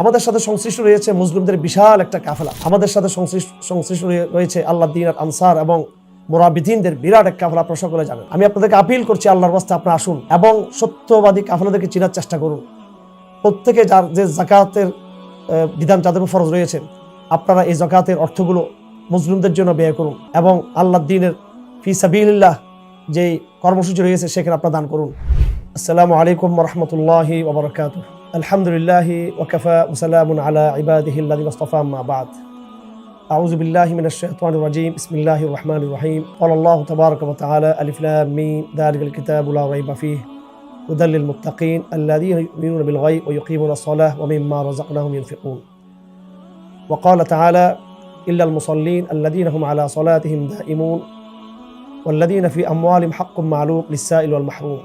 আমাদের সাথে সংশ্লিষ্ট রয়েছে মুসলিমদের বিশাল একটা কাফেলা। আমাদের সাথে সংশ্লিষ্ট সংশ্লিষ্ট রয়ে- রয়েছে আল্লাহ দিন আনসার এবং মোরাবিদিনদের বিরাট এক কাফেলা, আপনারা সকলে জানেন। আমি আপনাদেরকে আপিল করছি আল্লাহর বাস্তে আপনারা আসুন এবং সত্যবাদী কাফেলাদেরকে চেনার চেষ্টা করুন। প্রত্যেকে যার, যে জাকাতের বিধান যাদের ফরজ রয়েছে, আপনারা এই জাকাতের অর্থগুলো মুসলিমদের জন্য ব্যয় করুন এবং আল্লাহ দিনের ফি সাবিল্লাহ যেই কর্মসূচি রয়েছে, সেখানে আপনারা দান করুন। আসসালামু আলাইকুম রহমতুল্লাহি الحمد لله وكفى وسلام على عباده الذين اصطفى ما بعد. أعوذ بالله من الشيطان الرجيم. بسم الله الرحمن الرحيم. قال الله تبارك وتعالى ألف لام ميم. ذلك الكتاب لا ريب فيه. هدى للمتقين الذين يؤمنون بالغيب ويقيمون الصلاة ومما رزقناهم ينفقون. وقال تعالى إلا المصلين الذين هم على صلاتهم دائمون والذين في أموالهم حق معلوم للسائل والمحروم.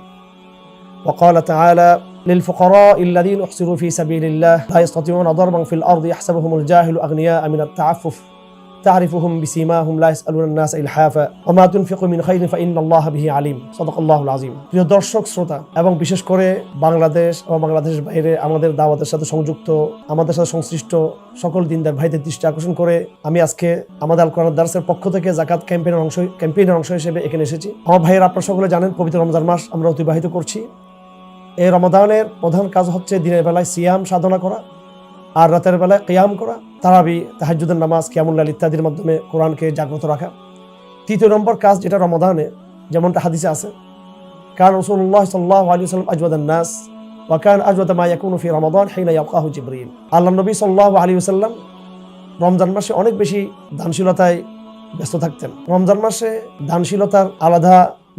وقال تعالى للفقراء الذين احصروا في سبيل الله لا يستطيعون ضربا في الارض يحسبهم الجاهل اغنياء من التعفف تعرفهم بسيماهم لا يسالون الناس الحافا وما تنفقوا من خير فان الله به عليم صدق الله العظيم প্রিয় দর্শক শ্রোতা এবং বিশেষ করে বাংলাদেশ ও বাংলাদেশের বাইরে আমাদের দাওয়াতের সাথে সংযুক্ত আমাদের সাথে সংশ্লিষ্ট সকল দিনদার ভাইদের দৃষ্টি আকর্ষণ করে আমি আজকে আমাদের আল কোরআন দার্সের পক্ষ থেকে জাকাত ক্যাম্পেইনের অংশ ক্যাম্পেইনের অংশ হিসেবে এখানে এসেছি আমার ভাইয়ের আপনারা সকলে জানেন পবিত্র রমজান মাস আমরা অতিবাহিত করছি এই রমাদানের প্রধান কাজ হচ্ছে দিনের বেলায় সিয়াম সাধনা করা আর রাতের বেলায় কিয়াম করা, তারাবি তাহাজুদের নামাজ কিয়ামুল্লাল ইত্যাদির মাধ্যমে কোরআনকে জাগ্রত রাখা। তৃতীয় নম্বর কাজ যেটা রমাদানে যেমনটা হাদিসে আছে কারণ রসুল্লাহ সাল্লাহ আলী সাল্লাম আজওয়াদান নাস ওয়াকান আজওয়াদ মা ইয়াকুনু ফি রমাদান ইয়াকাহু জিবরিল। আল্লাহ নবী সাল্লাহ আলী সাল্লাম রমজান মাসে অনেক বেশি দানশীলতায় ব্যস্ত থাকতেন। রমজান মাসে দানশীলতার আলাদা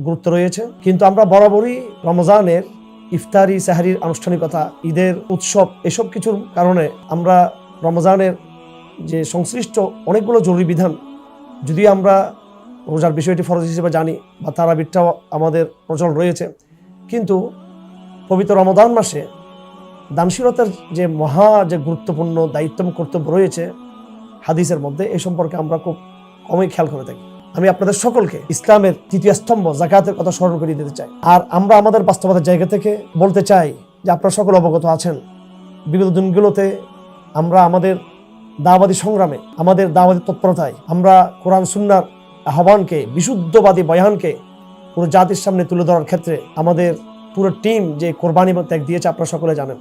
গুরুত্ব রয়েছে। কিন্তু আমরা বরাবরই রমজানের ইফতারি, সাহারির আনুষ্ঠানিকতা, ঈদের উৎসব, এসব কিছুর কারণে আমরা রমজানের যে সংশ্লিষ্ট অনেকগুলো জরুরি বিধান, যদি আমরা রোজার বিষয়টি ফরজ হিসেবে জানি বা তারাবিরটাও আমাদের প্রচল রয়েছে, কিন্তু পবিত্র রমদান মাসে দানশীলতার যে মহা যে গুরুত্বপূর্ণ দায়িত্ব কর্তব্য রয়েছে, হাদিসের মধ্যে এ সম্পর্কে আমরা খুব কমই খেয়াল করে থাকি। আমি আপনাদের সকলকে ইসলামের তৃতীয় স্তম্ভ, জাকাতের কথা স্মরণ করিয়ে দিতে চাই। আর আমরা আমাদের বাস্তবতার জায়গা থেকে বলতে চাই যে আপনারা সকল অবগত আছেন। বিগত দিনগুলোতে আমরা আমাদের দাওয়াতি সংগ্রামে, আমাদের দাওয়াতি তৎপরতায় আমরা কোরআন, সুন্নার আহ্বানকে, বিশুদ্ধবাদী বয়ানকে পুরো জাতির সামনে তুলে ধরার ক্ষেত্রে আমাদের পুরো টিম যে কোরবানি ত্যাগ দিয়েছে আপনারা সকলে জানেন।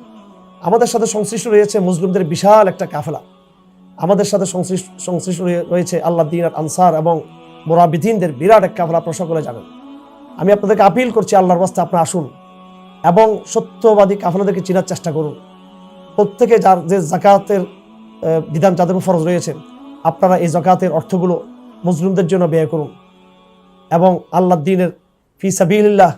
আমাদের সাথে সংশ্লিষ্ট রয়েছে মুসলিমদের বিশাল একটা কাফেলা। আমাদের সাথে সংশ্লিষ্ট সংশ্লিষ্ট রয়ে- রয়েছে আল্লাহ দিন আনসার এবং মোরাবিদিনদের বিরাট এক কাফেলা আপনারা সকলে যাবেন আমি আপনাদেরকে আপিল করছি আল্লাহর বাস্তে আপনারা আসুন। এবং সত্যবাদী কাফেলাদেরকে চিনার চেষ্টা করুন। প্রত্যেকে যার যে জাকাতের বিধান যাদের ফরজ রয়েছে, আপনারা এই জাকাতের অর্থগুলো মুসলিমদের জন্য ব্যয় করুন। এবং আল্লাহ দিনের ফি সাবিল্লাহ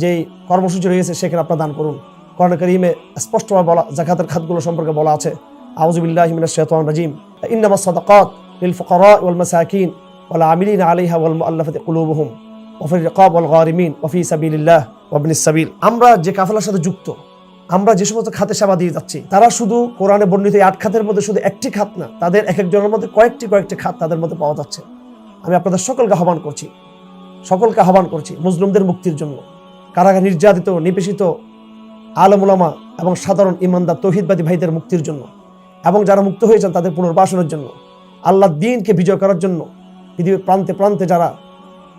যেই কর্মসূচি রয়েছে, সেখানে আপনারা দান করুন। কোরআন করিমে স্পষ্টভাবে বলা, জাকাতের খাতগুলো সম্পর্কে বলা আছে। আউজুবিল্লাহ মিনাশ শাইতানির রাজিম। ইন্নামাস সাদাকাত লিল ফুকারা ওয়াল মাসাকিন। ওয়াল আমিলিন আলাইহা ওয়াল মুআল্লাফাতি কুলুবুহুম, ওয়া ফির রিকাব ওয়াল গারিমিন, ওয়া ফি সাবিলিল্লাহ ওয়া ইবনিস সাবিল। আমরা যে কাফেলার সাথে যুক্ত, আমরা যে সমস্ত খাতে সেবা দিয়ে যাচ্ছি, তারা শুধু কোরআনে বর্ণিত আট খাতের মধ্যে শুধু একটি খাত না, তাদের এক একজনের মধ্যে কয়েকটি কয়েকটি খাত তাদের মধ্যে পাওয়া যাচ্ছে। আমি আপনাদের সকলকে আহ্বান করছি, সকলকে আহ্বান করছি মুসলিমদের মুক্তির জন্য। কারাগার নির্যাতিত নিপেষিত আলমুলামা এবং সাধারণ ইমানদার, তৌহিদবাদী ভাইদের মুক্তির জন্য এবং যারা মুক্ত হয়েছেন তাদের পুনর্বাসনের জন্য আল্লাহ দিনকে বিজয় করার জন্য পৃথিবীর প্রান্তে প্রান্তে যারা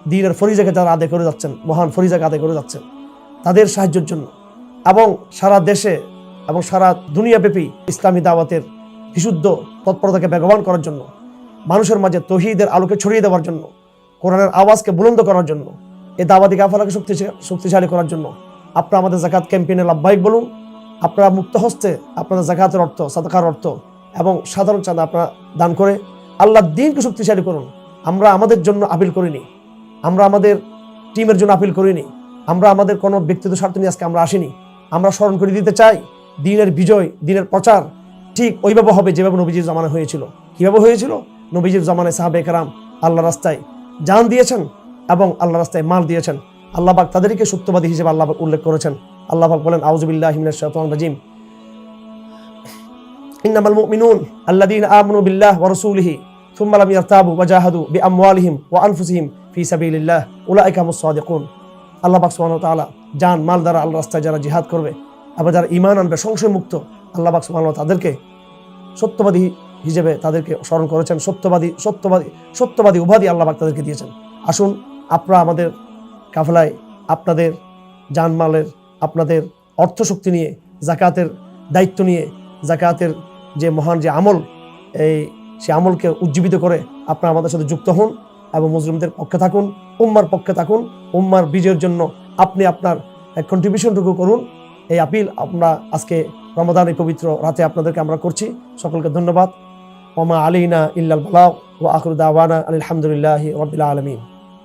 দিনের ফরিজাকে যারা আদায় করে যাচ্ছেন, মহান ফরিজাকে আদায় করে যাচ্ছেন, তাদের সাহায্যের জন্য এবং সারা দেশে এবং সারা দুনিয়াব্যাপী ইসলামী দাওয়াতের বিশুদ্ধ তৎপরতাকে বেগবান করার জন্য, মানুষের মাঝে তহিদের আলোকে ছড়িয়ে দেওয়ার জন্য, কোরআনের আওয়াজকে বুলন্দ করার জন্য এই দাওয়াতি কাফালাকে শক্তিশা- শক্তিশালী করার জন্য আপনারা আমাদের জাকাত ক্যাম্পেইনে লাভবাহিক বলুন, আপনারা মুক্ত হস্তে আপনাদের জাকাতের অর্থ, সাদাকার অর্থ এবং সাধারণ চাঁদা আপনারা দান করে আল্লাহ দিনকে শক্তিশালী করুন। আমরা আমাদের জন্য আপিল করিনি। আমরা আমাদের টিমের জন্য আপিল করিনি। আমরা আমাদের কোনো ব্যক্তিগত স্বার্থ নিয়ে আজকে আমরা আসিনি। আমরা স্মরণ করে দিতে চাই, দিনের বিজয়, দিনের প্রচার, ঠিক ওইভাবে হবে যেভাবে নবীজির জামানা হয়েছিল। কীভাবে হয়েছিল? নবীজির জামানায় সাহাবে একরাম আল্লাহ রাস্তায় জান দিয়েছেন এবং আল্লাহ রাস্তায় মাল দিয়েছেন। আল্লাহবাক তাদেরকে সত্যবাদী হিসেবে আল্লাহবাক উল্লেখ করেছেন। আল্লাহবাক বলেন আউজবিল্লাহ রাজিম। ইন্নামাল মুমিনুন আল্লাদিন আমনু বিল্লাহ ওয়া রাসূলিহি। ثم لم يرتابوا وجاهدوا بأموالهم وأنفسهم في سبيل الله أولئك هم الصادقون আল্লাহ পাক সুবহানাহু ওয়া তাআলা জান মাল দ্বারা আল্লাহ রাস্তায় যারা জিহাদ করবে আবার যারা ঈমান আনবে সংশয় মুক্ত আল্লাহ পাক সুবহানাহু ওয়া তাআলা তাদেরকে সত্যবাদী হিসেবে তাদেরকে স্মরণ করেছেন সত্যবাদী সত্যবাদী সত্যবাদী উপাধি আল্লাহ পাক তাদেরকে দিয়েছেন আসুন আপনারা আমাদের কাফেলায় আপনাদের জানমালের আপনাদের অর্থশক্তি নিয়ে জাকাতের দায়িত্ব নিয়ে জাকাতের যে মহান যে আমল এই সে আমলকে উজ্জীবিত করে আপনারা আমাদের সাথে যুক্ত হন এবং মুসলিমদের পক্ষে থাকুন, উম্মার পক্ষে থাকুন, উম্মার বিজয়ের জন্য আপনি আপনার কন্ট্রিবিউশনটুকু করুন। এই আপিল আমরা আজকে রমাদান এই পবিত্র রাতে আপনাদেরকে আমরা করছি। সকলকে ধন্যবাদ। ওমা আলীনা ইল্লাল বালাগ ও আখরুদ্দাওয়ানা আলহামদুলিল্লাহ রবিল আলমিন।